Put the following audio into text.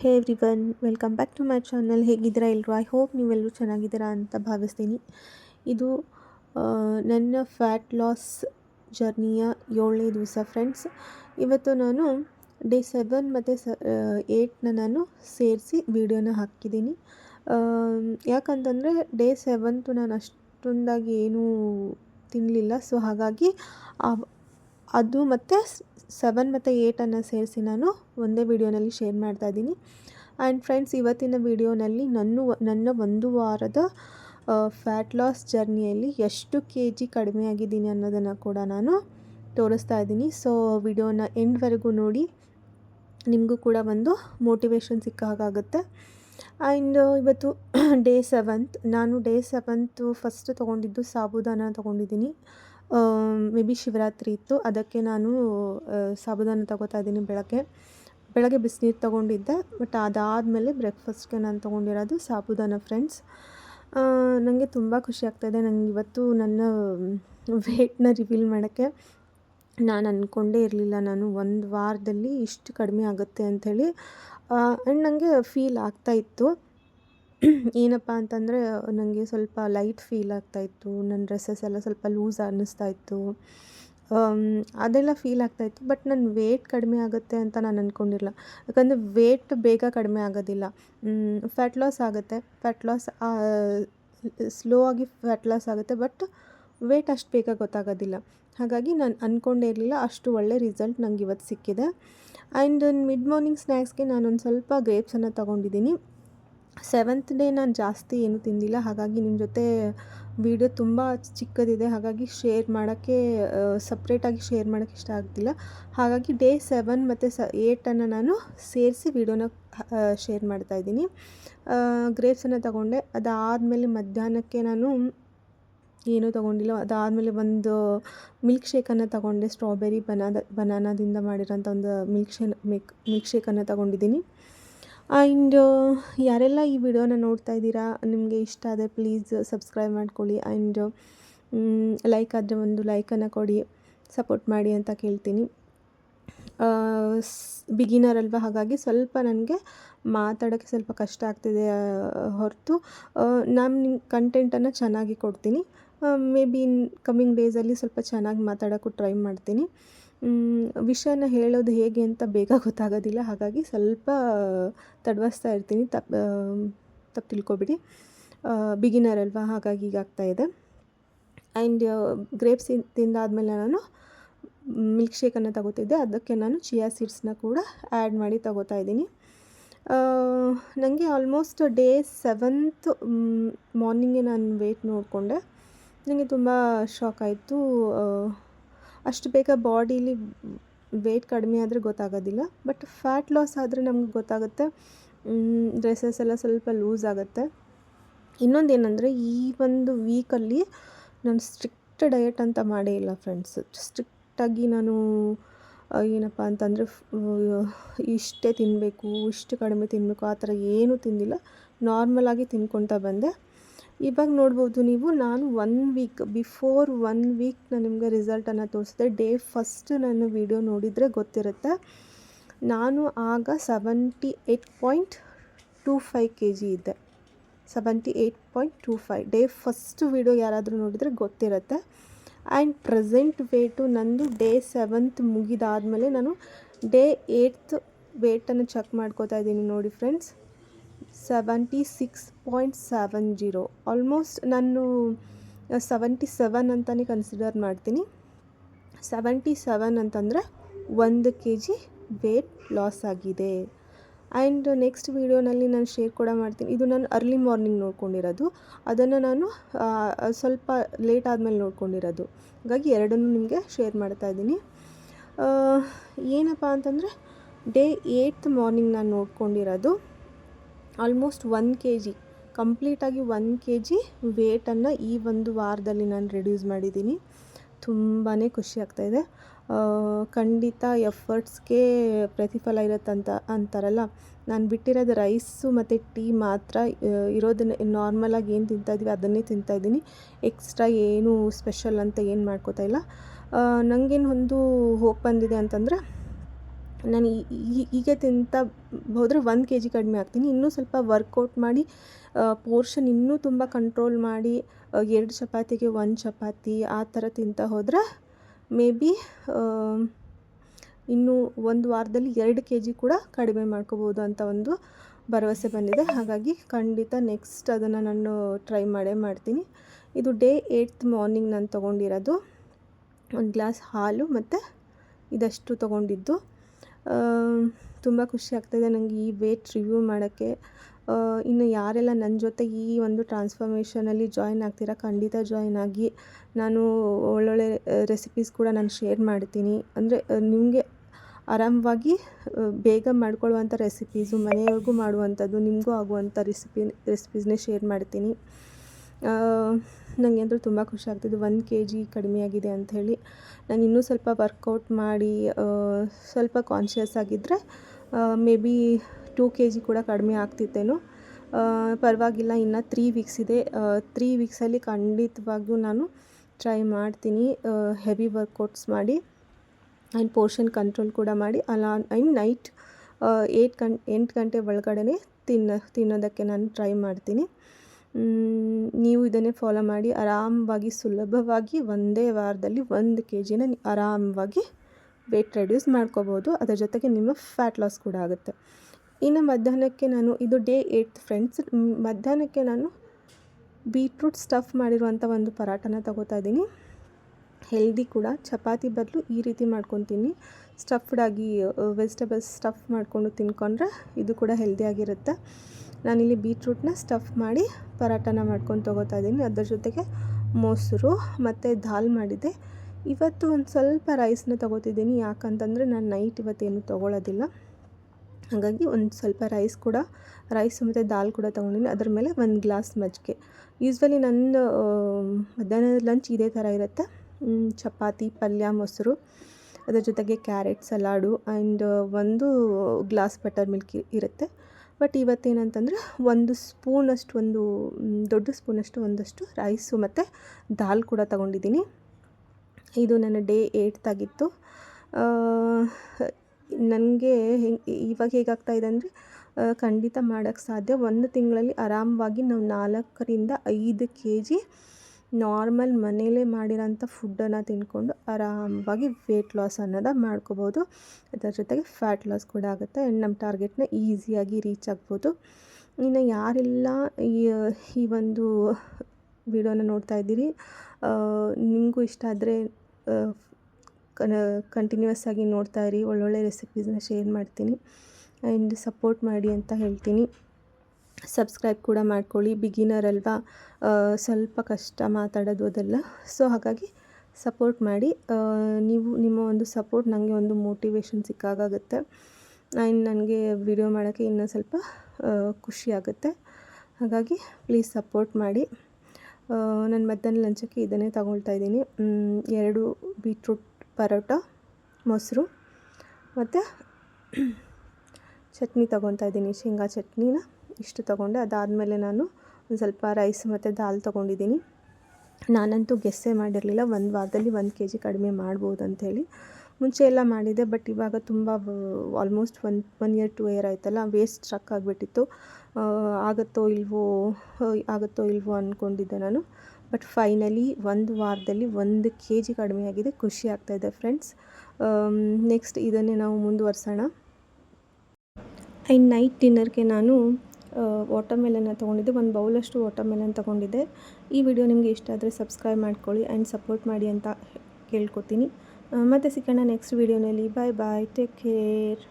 Hey everyone welcome back to my channel. ಹೇಗಿದ್ದೀರಾ ಎಲ್ಲರೂ? I hope ನೀವೆಲ್ಲರೂ ಚೆನ್ನಾಗಿದ್ದೀರಾ ಅಂತ ಭಾವಿಸ್ತೀನಿ. ಇದು ನನ್ನ ಫ್ಯಾಟ್ ಲಾಸ್ ಜರ್ನಿಯ ಏಳನೇ ದಿವಸ ಫ್ರೆಂಡ್ಸ್ ಇವತ್ತು ನಾನು ಡೇ ಸೆವೆನ್ ಮತ್ತು ಸ ಏಯ್ಟ್ನ ನಾನು ಸೇರಿಸಿ ವಿಡಿಯೋನ ಹಾಕಿದ್ದೀನಿ. ಯಾಕಂತಂದರೆ ಡೇ ಸೆವೆಂತು ನಾನು ಅಷ್ಟೊಂದಾಗಿ ಏನೂ ತಿನ್ನಲಿಲ್ಲ ಸೊ ಹಾಗಾಗಿ ಅದು ಮತ್ತು ಸೆವೆನ್ ಮತ್ತು ಏಯ್ಟನ್ನು ಸೇರಿಸಿ ನಾನು ಒಂದೇ ವಿಡಿಯೋನಲ್ಲಿ ಶೇರ್ ಮಾಡ್ತಾ ಇದ್ದೀನಿ. ಆ್ಯಂಡ್ ಫ್ರೆಂಡ್ಸ್ ಇವತ್ತಿನ ವಿಡಿಯೋನಲ್ಲಿ ನನ್ನ ನನ್ನ ಒಂದು ವಾರದ ಫ್ಯಾಟ್ ಲಾಸ್ ಜರ್ನಿಯಲ್ಲಿ ಎಷ್ಟು ಕೆ ಜಿ ಕಡಿಮೆ ಆಗಿದ್ದೀನಿ ಅನ್ನೋದನ್ನು ಕೂಡ ನಾನು ತೋರಿಸ್ತಾ ಇದ್ದೀನಿ. ಸೊ ವಿಡಿಯೋನ ಎಂಡ್ವರೆಗೂ ನೋಡಿ. ನಿಮಗೂ ಕೂಡ ಒಂದು ಮೋಟಿವೇಶನ್ ಸಿಕ್ಕ ಹಾಗಾಗುತ್ತೆ ಆ್ಯಂಡ್ ಇವತ್ತು ಡೇ ಸೆವೆಂತ್ ನಾನು ಡೇ ಸೆವೆಂತು ಫಸ್ಟ್ ತೊಗೊಂಡಿದ್ದು ಸಾಬುದಾನ ತೊಗೊಂಡಿದ್ದೀನಿ. ಮೇ ಬಿ ಶಿವರಾತ್ರಿ ಇತ್ತು. ಅದಕ್ಕೆ ನಾನು ಸಾಬುದಾನ ತಗೋತಾ ಇದ್ದೀನಿ ಬೆಳಗ್ಗೆ. ಬೆಳಗ್ಗೆ ಬಿಸಿನೀರು ತೊಗೊಂಡಿದ್ದೆ. ಬಟ್ ಅದಾದಮೇಲೆ ಬ್ರೇಕ್ಫಾಸ್ಟ್ಗೆ ನಾನು ತೊಗೊಂಡಿರೋದು ಸಾಬುದಾನ ಫ್ರೆಂಡ್ಸ್. ನನಗೆ ತುಂಬ ಖುಷಿ ಆಗ್ತಾಯಿದೆ ನನಗೆ ಇವತ್ತು ನನ್ನ ವೇಟ್ನ ರಿವೀಲ್ ಮಾಡೋಕ್ಕೆ ನಾನು ಅಂದ್ಕೊಂಡೇ ಇರಲಿಲ್ಲ. ನಾನು ಒಂದು ವಾರದಲ್ಲಿ ಇಷ್ಟು ಕಡಿಮೆ ಆಗುತ್ತೆ ಅಂಥೇಳಿ. ಆ್ಯಂಡ್ ನನಗೆ ಫೀಲ್ ಆಗ್ತಾಯಿತ್ತು ಏನಪ್ಪ ಅಂತಂದರೆ ನನಗೆ ಸ್ವಲ್ಪ ಲೈಟ್ ಫೀಲ್ ಆಗ್ತಾಯಿತ್ತು ನನ್ನ ಡ್ರೆಸ್ಸಸ್ ಎಲ್ಲ ಸ್ವಲ್ಪ ಲೂಸ್ ಅನ್ನಿಸ್ತಾ ಇತ್ತು. ಅದೆಲ್ಲ ಫೀಲ್ ಆಗ್ತಾಯಿತ್ತು ಬಟ್ ನನ್ನ ವೇಟ್ ಕಡಿಮೆ ಆಗುತ್ತೆ ಅಂತ ನಾನು ಅಂದ್ಕೊಂಡಿಲ್ಲ ಯಾಕಂದರೆ ವೇಟ್ ಬೇಗ ಕಡಿಮೆ ಆಗೋದಿಲ್ಲ. ಫ್ಯಾಟ್ ಲಾಸ್ ಆಗುತ್ತೆ. ಫ್ಯಾಟ್ ಲಾಸ್ ಸ್ಲೋ ಆಗಿ ಫ್ಯಾಟ್ ಲಾಸ್ ಆಗುತ್ತೆ. ಬಟ್ ವೇಟ್ ಅಷ್ಟು ಬೇಗ ಗೊತ್ತಾಗೋದಿಲ್ಲ. ಹಾಗಾಗಿ ನಾನು ಅಂದ್ಕೊಂಡೇ ಇರಲಿಲ್ಲ. ಅಷ್ಟು ಒಳ್ಳೆ ರಿಸಲ್ಟ್ ನನಗೆ ಇವತ್ತು ಸಿಕ್ಕಿದೆ. ಆ್ಯಂಡ್ ಮಿಡ್ ಮಾರ್ನಿಂಗ್ ಸ್ನ್ಯಾಕ್ಸ್ಗೆ ನಾನೊಂದು ಸ್ವಲ್ಪ ಗ್ರೇಪ್ಸನ್ನು ತೊಗೊಂಡಿದ್ದೀನಿ. ಸೆವೆಂತ್ ಡೇ ನಾನು ಜಾಸ್ತಿ ಏನು ತಿಂದಿಲ್ಲ. ಹಾಗಾಗಿ ನಿಮ್ಮ ಜೊತೆ ವಿಡಿಯೋ ತುಂಬ ಚಿಕ್ಕದಿದೆ. ಹಾಗಾಗಿ ಶೇರ್ ಮಾಡೋಕ್ಕೆ ಸಪ್ರೇಟಾಗಿ ಶೇರ್ ಮಾಡೋಕ್ಕೆ ಇಷ್ಟ ಆಗ್ತಿಲ್ಲ. ಹಾಗಾಗಿ ಡೇ ಸೆವೆನ್ ಮತ್ತು ಸ ಏಯ್ಟನ್ನು ನಾನು ಸೇರಿಸಿ ವಿಡಿಯೋನ ಶೇರ್ ಮಾಡ್ತಾಯಿದ್ದೀನಿ ಗ್ರೇಪ್ಸನ್ನು ತಗೊಂಡೆ. ಅದಾದಮೇಲೆ ಮಧ್ಯಾಹ್ನಕ್ಕೆ ನಾನು ಏನೂ ತೊಗೊಂಡಿಲ್ಲ. ಅದಾದಮೇಲೆ ಒಂದು ಮಿಲ್ಕ್ ಶೇಕನ್ನು ತಗೊಂಡೆ. ಸ್ಟ್ರಾಬೆರಿ ಬನಾದ ಬನಾನಾದಿಂದ ಮಾಡಿರೋಂಥ ಒಂದು ಮಿಲ್ಕ್ ಶೇ ಮಿಲ್ಕ್ ಶೇಕನ್ನು ತಗೊಂಡಿದ್ದೀನಿ. ಆ್ಯಂಡ್, ಯಾರೆಲ್ಲ ಈ ವಿಡಿಯೋನ ನೋಡ್ತಾ ಇದ್ದೀರಾ, ನಿಮಗೆ ಇಷ್ಟ ಆದರೆ ಪ್ಲೀಸ್ ಸಬ್ಸ್ಕ್ರೈಬ್ ಮಾಡ್ಕೊಳ್ಳಿ. ಆ್ಯಂಡ್ ಲೈಕ್ ಆದರೆ ಒಂದು ಲೈಕನ್ನು ಕೊಡಿ, ಸಪೋರ್ಟ್ ಮಾಡಿ ಅಂತ ಕೇಳ್ತೀನಿ. ಬಿಗಿನರ್ ಅಲ್ವಾ? ಹಾಗಾಗಿ ಸ್ವಲ್ಪ ನನಗೆ ಮಾತಾಡೋಕ್ಕೆ ಸ್ವಲ್ಪ ಕಷ್ಟ ಆಗ್ತಿದೆ ಹೊರತು. ನಾನು ನಿಮ್ಮ ಕಂಟೆಂಟನ್ನು ಚೆನ್ನಾಗಿ ಕೊಡ್ತೀನಿ. ಮೇ ಬಿ ಇನ್ ಕಮ್ಮಿಂಗ್ ಡೇಸಲ್ಲಿ ಸ್ವಲ್ಪ ಚೆನ್ನಾಗಿ ಮಾತಾಡೋಕ್ಕೂ ಟ್ರೈ ಮಾಡ್ತೀನಿ. ವಿಷಯನ ಹೇಳೋದು ಹೇಗೆ ಅಂತ ಬೇಗ ಗೊತ್ತಾಗೋದಿಲ್ಲ. ಹಾಗಾಗಿ ಸ್ವಲ್ಪ ತಡವಸ್ತಾ ಇರ್ತೀನಿ. ತಪ್ಪು ತಪ್ಪು ತಿಳ್ಕೊಬಿಡಿ. ಬಿಗಿನರ್ ಅಲ್ವಾ? ಹಾಗಾಗಿ ಈಗ ಇದೆ. ಆ್ಯಂಡ್ ಗ್ರೇಪ್ಸ್ ತಿಂದಾದಮೇಲೆ ನಾನು ಮಿಲ್ಕ್ ಶೇಕನ್ನು ತಗೋತಿದ್ದೆ. ಅದಕ್ಕೆ ನಾನು ಚಿಯಾ ಸೀಡ್ಸ್ನ ಕೂಡ ಆ್ಯಡ್ ಮಾಡಿ ತಗೋತಾ ಇದ್ದೀನಿ. ನನಗೆ ಆಲ್ಮೋಸ್ಟ್ ಡೇ ಸೆವೆಂತ್ ಮಾರ್ನಿಂಗೇ ನಾನು ವೆಯ್ಟ್ ನೋಡಿಕೊಂಡೆ. ನನಗೆ ತುಂಬ ಶಾಕ್ ಆಯಿತು. ಅಷ್ಟು ಬೇಗ ಬಾಡೀಲಿ ವೆಯ್ಟ್ ಕಡಿಮೆ ಆದರೆ ಗೊತ್ತಾಗೋದಿಲ್ಲ. ಬಟ್ ಫ್ಯಾಟ್ ಲಾಸ್ ಆದರೆ ನಮ್ಗೆ ಗೊತ್ತಾಗುತ್ತೆ. ಡ್ರೆಸ್ಸಸ್ ಎಲ್ಲ ಸ್ವಲ್ಪ ಲೂಸ್ ಆಗುತ್ತೆ. ಇನ್ನೊಂದು ಏನಂದರೆ ಈ ಒಂದು ವೀಕಲ್ಲಿ ನಾನು ಸ್ಟ್ರಿಕ್ಟ್ ಡಯಟ್ ಅಂತ ಮಾಡೇ ಇಲ್ಲ ಫ್ರೆಂಡ್ಸ್ ಸ್ಟ್ರಿಕ್ಟಾಗಿ ನಾನು ಏನಪ್ಪ ಅಂತಂದರೆ ಇಷ್ಟೇ ತಿನ್ನಬೇಕು ಇಷ್ಟು ಕಡಿಮೆ ತಿನ್ನಬೇಕು ಆ ಥರ ಏನೂ ತಿಂದಿಲ್ಲ. ನಾರ್ಮಲಾಗಿ ತಿನ್ಕೊತಾ ಬಂದೆ. ಇವಾಗ ನೋಡ್ಬೋದು ನೀವು, ನಾನು one week before one week ನಾನು ನಿಮಗೆ ರಿಸಲ್ಟನ್ನು ತೋರಿಸಿದೆ. ಡೇ ಫಸ್ಟ್ ನಾನು ವಿಡಿಯೋ ನೋಡಿದರೆ ಗೊತ್ತಿರುತ್ತೆ. ನಾನು ಆಗ seventy eight point two five K G ಇದ್ದೆ. Seventy eight point two five day first video ಯಾರಾದರೂ ನೋಡಿದರೆ ಗೊತ್ತಿರುತ್ತೆ. ಆ್ಯಂಡ್ ಪ್ರೆಸೆಂಟ್ ವೇಟು ನಂದು ಡೇ ಸೆವೆಂತ್ ಮುಗಿದಾದಮೇಲೆ ನಾನು ಡೇ ಏಯ್ತ್ ವೇಟನ್ನು ಚೆಕ್ ಮಾಡ್ಕೋತಾ ಇದ್ದೀನಿ ನೋಡಿ friends seventy six point seven zero almost ನಾನು ಸೆವೆಂಟಿ ಸೆವೆನ್ ಅಂತಲೇ ಕನ್ಸಿಡರ್ ಮಾಡ್ತೀನಿ. ಸೆವೆಂಟಿ ಸೆವೆನ್ ಅಂತಂದರೆ ಒಂದು ಕೆ ಜಿ ವೇಟ್ ಲಾಸ್ ಆಗಿದೆ ಆ್ಯಂಡ್ ನೆಕ್ಸ್ಟ್ ವೀಡಿಯೋನಲ್ಲಿ ನಾನು ಶೇರ್ ಕೂಡ ಮಾಡ್ತೀನಿ. ಇದು ನಾನು ಅರ್ಲಿ ಮಾರ್ನಿಂಗ್ ನೋಡ್ಕೊಂಡಿರೋದು. ಅದನ್ನು ನಾನು ಸ್ವಲ್ಪ ಲೇಟ್ ಆದಮೇಲೆ ನೋಡ್ಕೊಂಡಿರೋದು. ಹಾಗಾಗಿ ಎರಡನ್ನೂ ನಿಮಗೆ ಶೇರ್ ಮಾಡ್ತಾ ಇದ್ದೀನಿ. ಏನಪ್ಪ ಅಂತಂದರೆ ಡೇ ಏಯ್ತ್ ಮಾರ್ನಿಂಗ್ ನಾನು ನೋಡ್ಕೊಂಡಿರೋದು. ಆಲ್ಮೋಸ್ಟ್ ಒನ್ ಕೆ ಜಿ ಕಂಪ್ಲೀಟಾಗಿ ಒನ್ ಕೆ ಜಿ ವೇಟನ್ನು ಈ ಒಂದು ವಾರದಲ್ಲಿ ನಾನು ರಿಡ್ಯೂಸ್ ಮಾಡಿದ್ದೀನಿ. ತುಂಬಾ ಖುಷಿ ಆಗ್ತಾಯಿದೆ ಖಂಡಿತ ಎಫರ್ಟ್ಸ್ಗೆ ಪ್ರತಿಫಲ ಇರುತ್ತಂತ ಅಂತಾರಲ್ಲ? ನಾನು ಬಿಟ್ಟಿರೋದು ರೈಸು ಮತ್ತು ಟೀ ಮಾತ್ರ ಇರೋದನ್ನ ನಾರ್ಮಲಾಗಿ ಏನು ತಿಂತಾಯಿದ್ದೀವಿ ಅದನ್ನೇ ತಿಂತಾಯಿದ್ದೀನಿ ಎಕ್ಸ್ಟ್ರಾ ಏನು ಸ್ಪೆಷಲ್ ಅಂತ ಏನು ಮಾಡ್ಕೋತಾ ಇಲ್ಲ. ನನಗೇನು ಒಂದು ಹೋಪ್ ಬಂದಿದೆ ಅಂತಂದರೆ ನಾನು ಹೀಗೆ ತಿಂತ ಹೋದರೆ ಒಂದು ಕೆ ಜಿ ಕಡಿಮೆ ಆಗ್ತೀನಿ ಇನ್ನೂ ಸ್ವಲ್ಪ ವರ್ಕೌಟ್ ಮಾಡಿ ಪೋರ್ಷನ್ ಇನ್ನೂ ತುಂಬ ಕಂಟ್ರೋಲ್ ಮಾಡಿ ಎರಡು ಚಪಾತಿಗೆ ಒಂದು ಚಪಾತಿ, ಆ ಥರ ತಿಂತ ಹೋದರೆ ಮೇ ಬಿ ಇನ್ನೂ ಒಂದು ವಾರದಲ್ಲಿ ಎರಡು ಕೆ ಜಿ ಕೂಡ ಕಡಿಮೆ ಮಾಡ್ಕೋಬೋದು ಅಂತ ಒಂದು ಭರವಸೆ ಬಂದಿದೆ. ಹಾಗಾಗಿ ಖಂಡಿತ ನೆಕ್ಸ್ಟ್ ಅದನ್ನು ನಾನು ಟ್ರೈ ಮಾಡೇ ಮಾಡ್ತೀನಿ. ಇದು ಡೇ ಏಯ್ತ್ ಮಾರ್ನಿಂಗ್ ನಾನು ತೊಗೊಂಡಿರೋದು. ಒಂದು ಗ್ಲಾಸ್ ಹಾಲು ಮತ್ತು ಇದಷ್ಟು ತೊಗೊಂಡಿದ್ದು. ತುಂಬ ಖುಷಿ ಆಗ್ತಾಯಿದೆ ನನಗೆ ಈ ವೇಟ್ ರಿವ್ಯೂ ಮಾಡೋಕ್ಕೆ. ಇನ್ನು ಯಾರೆಲ್ಲ ನನ್ನ ಜೊತೆ ಈ ಒಂದು ಟ್ರಾನ್ಸ್ಫಾರ್ಮೇಷನಲ್ಲಿ ಜಾಯ್ನ್ ಆಗ್ತೀರಾ, ಖಂಡಿತ ಜಾಯ್ನ್ ಆಗಿ ನಾನು ಒಳ್ಳೊಳ್ಳೆ ರೆಸಿಪೀಸ್ ಕೂಡ ನಾನು ಶೇರ್ ಮಾಡ್ತೀನಿ. ಅಂದರೆ ನಿಮಗೆ ಆರಾಮವಾಗಿ ಬೇಗ ಮಾಡ್ಕೊಳ್ಳುವಂಥ ರೆಸಿಪೀಸು, ಮನೆಯವ್ರಿಗೂ ಮಾಡುವಂಥದ್ದು, ನಿಮಗೂ ಆಗುವಂಥ ರೆಸಿಪಿ, ರೆಸಿಪೀಸ್ನೇ ಶೇರ್ ಮಾಡ್ತೀನಿ. ನನಗೆ ಅಂದರೂ ತುಂಬ ಖುಷಿ ಆಗ್ತಿದ್ದು ಒಂದು ಕೆ ಜಿ ಕಡಿಮೆ ಆಗಿದೆ ಅಂಥೇಳಿ ನಾನು ಇನ್ನೂ ಸ್ವಲ್ಪ ವರ್ಕೌಟ್ ಮಾಡಿ ಸ್ವಲ್ಪ ಕಾನ್ಷಿಯಸ್ ಆಗಿದ್ದರೆ maybe two K G ಕೂಡ ಕಡಿಮೆ ಆಗ್ತಿತ್ತೇನೋ. ಪರವಾಗಿಲ್ಲ, ಇನ್ನು ತ್ರೀ ವೀಕ್ಸ್ ಇದೆ. ತ್ರೀ ವೀಕ್ಸಲ್ಲಿ ಖಂಡಿತವಾಗಿಯೂ ನಾನು ಟ್ರೈ ಮಾಡ್ತೀನಿ ಹೆವಿ ವರ್ಕೌಟ್ಸ್ ಮಾಡಿ ಆ್ಯಂಡ್ ಪೋರ್ಷನ್ ಕಂಟ್ರೋಲ್ ಕೂಡ ಮಾಡಿ. ಅಲಾ ಐನ್ ನೈಟ್ ಏಯ್ಟ್ ಗಂಟೆ ಎಂಟು ಗಂಟೆ ಒಳಗಡೆ ತಿನ್ನ, ತಿನ್ನೋದಕ್ಕೆ ನಾನು ಟ್ರೈ ಮಾಡ್ತೀನಿ. ನೀವು ಇದನ್ನೇ ಫಾಲೋ ಮಾಡಿ ಆರಾಮವಾಗಿ ಸುಲಭವಾಗಿ ಒಂದೇ ವಾರದಲ್ಲಿ ಒಂದು ಕೆ ಜಿನ ಆರಾಮವಾಗಿ ವೆಯ್ಟ್ ರೆಡ್ಯೂಸ್ ಮಾಡ್ಕೋಬೋದು. ಅದರ ಜೊತೆಗೆ ನಿಮ್ಮ ಫ್ಯಾಟ್ ಲಾಸ್ ಕೂಡ ಆಗುತ್ತೆ. ಇನ್ನು ಮಧ್ಯಾಹ್ನಕ್ಕೆ ನಾನು, ಇದು ಡೇ ಏಯ್ಟ್ ಫ್ರೆಂಡ್ಸ್ ಮಧ್ಯಾಹ್ನಕ್ಕೆ ನಾನು ಬೀಟ್ರೂಟ್ ಸ್ಟಫ್ ಮಾಡಿರುವಂಥ ಒಂದು ಪರಾಟನ ತಗೋತಾ ಇದ್ದೀನಿ. ಹೆಲ್ದಿ ಕೂಡ. ಚಪಾತಿ ಬದಲು ಈ ರೀತಿ ಮಾಡ್ಕೊತೀನಿ. ಸ್ಟಫ್ಡಾಗಿ ವೆಜಿಟೇಬಲ್ಸ್ ಸ್ಟಫ್ ಮಾಡಿಕೊಂಡು ತಿನ್ಕೊಂಡ್ರೆ ಇದು ಕೂಡ ಹೆಲ್ದಿಯಾಗಿರುತ್ತೆ ನಾನಿಲ್ಲಿ ಬೀಟ್ರೂಟ್ನ ಸ್ಟಫ್ ಮಾಡಿ ಪರಾಟನ ಮಾಡ್ಕೊಂಡು ತೊಗೋತಾ ಇದ್ದೀನಿ. ಅದರ ಜೊತೆಗೆ ಮೊಸರು ಮತ್ತು ದಾಲ್ ಮಾಡಿದ್ದೆ. ಇವತ್ತು ಒಂದು ಸ್ವಲ್ಪ ರೈಸ್ನ ತೊಗೋತಿದ್ದೀನಿ. ಯಾಕಂತಂದರೆ ನಾನು ನೈಟ್ ಇವತ್ತೇನು ತೊಗೊಳೋದಿಲ್ಲ. ಹಾಗಾಗಿ ಒಂದು ಸ್ವಲ್ಪ ರೈಸ್ ಕೂಡ ರೈಸ್ ಮತ್ತು ದಾಲ್ ಕೂಡ ತೊಗೊಂಡಿನಿ ಅದ್ರ ಮೇಲೆ ಒಂದು ಗ್ಲಾಸ್ ಮಜ್ಜಿಗೆ. ಯೂಸ್ವಲಿ ನನ್ನ ಮಧ್ಯಾಹ್ನದ ಲಂಚ್ ಇದೇ ಥರ ಇರುತ್ತೆ. ಚಪಾತಿ, ಪಲ್ಯ, ಮೊಸರು. ಅದರ ಜೊತೆಗೆ ಕ್ಯಾರೆಟ್ ಸಲಾಡು ಆ್ಯಂಡ್ ಒಂದು ಗ್ಲಾಸ್ ಬಟರ್ ಮಿಲ್ಕ್ ಇರುತ್ತೆ. ಬಟ್ ಇವತ್ತೇನಂತಂದರೆ ಒಂದು ಸ್ಪೂನಷ್ಟು, ಒಂದು ದೊಡ್ಡ ಸ್ಪೂನಷ್ಟು ಒಂದಷ್ಟು ರೈಸು ಮತ್ತು ದಾಲ್ ಕೂಡ ತಗೊಂಡಿದ್ದೀನಿ. ಇದು ನನ್ನ ಡೇ ಏಟ್ತಾಗಿತ್ತು. ನನಗೆ ಹೆಂಗೆ, ಇವಾಗ ಹೇಗಾಗ್ತಾ ಇದೆ ಅಂದರೆ ಖಂಡಿತ ಮಾಡೋಕ್ಕೆ ಸಾಧ್ಯ. ಒಂದು ತಿಂಗಳಲ್ಲಿ ಆರಾಮವಾಗಿ ನಾವು ನಾಲ್ಕರಿಂದ ಐದು ಕೆ ಜಿ ನಾರ್ಮಲ್ ಮನೇಲೇ ಮಾಡಿರೋಂಥ ಫುಡ್ಡನ್ನು ತಿಂದ್ಕೊಂಡು ಆರಾಮವಾಗಿ ವೆಯ್ಟ್ ಲಾಸ್ ಅನ್ನೋದು ಮಾಡ್ಕೋಬೋದು. ಅದರ ಜೊತೆಗೆ ಫ್ಯಾಟ್ ಲಾಸ್ ಕೂಡ ಆಗುತ್ತೆ. ಆ್ಯಂಡ್ ನಮ್ಮ ಟಾರ್ಗೆಟ್ನ ಈಸಿಯಾಗಿ ರೀಚ್ ಆಗ್ಬೋದು. ಇನ್ನು ಯಾರೆಲ್ಲ, ಈ ಈ ಒಂದು ವಿಡಿಯೋನ ನೋಡ್ತಾ ಇದ್ದೀರಿ ನಿಮಗೂ ಇಷ್ಟ ಆದರೆ ಕಂಟಿನ್ಯೂಸ್ ಆಗಿ ನೋಡ್ತಾ ಇರಿ. ಒಳ್ಳೊಳ್ಳೆ ರೆಸಿಪೀಸ್ನ ಶೇರ್ ಮಾಡ್ತೀನಿ. ಆ್ಯಂಡ್ ಸಪೋರ್ಟ್ ಮಾಡಿ ಅಂತ ಹೇಳ್ತೀನಿ. ಸಬ್ಸ್ಕ್ರೈಬ್ ಕೂಡ ಮಾಡ್ಕೊಳ್ಳಿ. ಬಿಗಿನರ್ ಅಲ್ವಾ? ಸ್ವಲ್ಪ ಕಷ್ಟ ಮಾತಾಡೋದು ಅದೆಲ್ಲ. ಸೊ ಹಾಗಾಗಿ ಸಪೋರ್ಟ್ ಮಾಡಿ. ನೀವು, ನಿಮ್ಮ ಒಂದು ಸಪೋರ್ಟ್ ನನಗೆ ಒಂದು ಮೋಟಿವೇಶನ್ ಸಿಕ್ಕಾಗುತ್ತೆ ಇನ್ನು ನನಗೆ ವಿಡಿಯೋ ಮಾಡೋಕ್ಕೆ ಇನ್ನೂ ಸ್ವಲ್ಪ ಖುಷಿ ಆಗುತ್ತೆ. ಹಾಗಾಗಿ ಪ್ಲೀಸ್ ಸಪೋರ್ಟ್ ಮಾಡಿ. ನಾನು ಮಧ್ಯಾಹ್ನ ಲಂಚಕ್ಕೆ ಇದನ್ನೇ ತಗೊಳ್ತಾ ಇದ್ದೀನಿ. ಎರಡು ಬೀಟ್ರೂಟ್ ಪರೋಟ, ಮೊಸರು, ಮತ್ತು ಚಟ್ನಿ ತೊಗೊತಾ ಇದ್ದೀನಿ. ಶೇಂಗಾ ಚಟ್ನಿನ. ಇಷ್ಟು ತೊಗೊಂಡೆ. ಅದಾದಮೇಲೆ ನಾನು ಒಂದು ಸ್ವಲ್ಪ ರೈಸ್ ಮತ್ತು ದಾಲ್ ತೊಗೊಂಡಿದ್ದೀನಿ. ನಾನಂತೂ ಗೆಸ್ಸೇ ಮಾಡಿರಲಿಲ್ಲ. ಒಂದು ವಾರದಲ್ಲಿ ಒಂದು ಕೆ ಜಿ ಕಡಿಮೆ ಮಾಡ್ಬೋದು ಅಂಥೇಳಿ. ಮುಂಚೆ ಎಲ್ಲ ಮಾಡಿದೆ ಬಟ್ ಇವಾಗ ತುಂಬ almost one one year two year ಆಯ್ತಲ್ಲ ವೇಸ್ಟ್ ಸ್ಟ್ರಕ್ ಆಗಿಬಿಟ್ಟಿತ್ತು. ಆಗುತ್ತೋ ಇಲ್ವೋ ಆಗುತ್ತೋ ಇಲ್ವೋ ಅಂದ್ಕೊಂಡಿದ್ದೆ ನಾನು. ಬಟ್ ಫೈನಲಿ ಒಂದು ವಾರದಲ್ಲಿ ಒಂದು ಕೆ ಜಿ ಕಡಿಮೆ ಆಗಿದೆ. ಖುಷಿ ಆಗ್ತಾಯಿದೆ ಫ್ರೆಂಡ್ಸ್ ನೆಕ್ಸ್ಟ್ ಇದನ್ನೇ ನಾವು ಮುಂದುವರ್ಸೋಣ. ಆ್ಯಂಡ್ ನೈಟ್ ಡಿನ್ನರ್ಗೆ ನಾನು ವಾಟರ್ ಮೆಲನ್ನ ತೊಗೊಂಡಿದ್ದೆ. ಒಂದು ಬೌಲಷ್ಟು ವಾಟರ್ ಮೆಲನ್ ತೊಗೊಂಡಿದ್ದೆ. ಈ ವಿಡಿಯೋ ನಿಮಗೆ ಇಷ್ಟ ಆದರೆ ಸಬ್ಸ್ಕ್ರೈಬ್ ಮಾಡ್ಕೊಳ್ಳಿ ಆ್ಯಂಡ್ ಸಪೋರ್ಟ್ ಮಾಡಿ ಅಂತ ಕೇಳ್ಕೊತೀನಿ ಮತ್ತು ಸಿಕ್ಕಣ್ಣ ನೆಕ್ಸ್ಟ್ ವೀಡಿಯೋನಲ್ಲಿ ಬಾಯ್ ಬಾಯ್ ಟೇಕ್ ಕೇರ್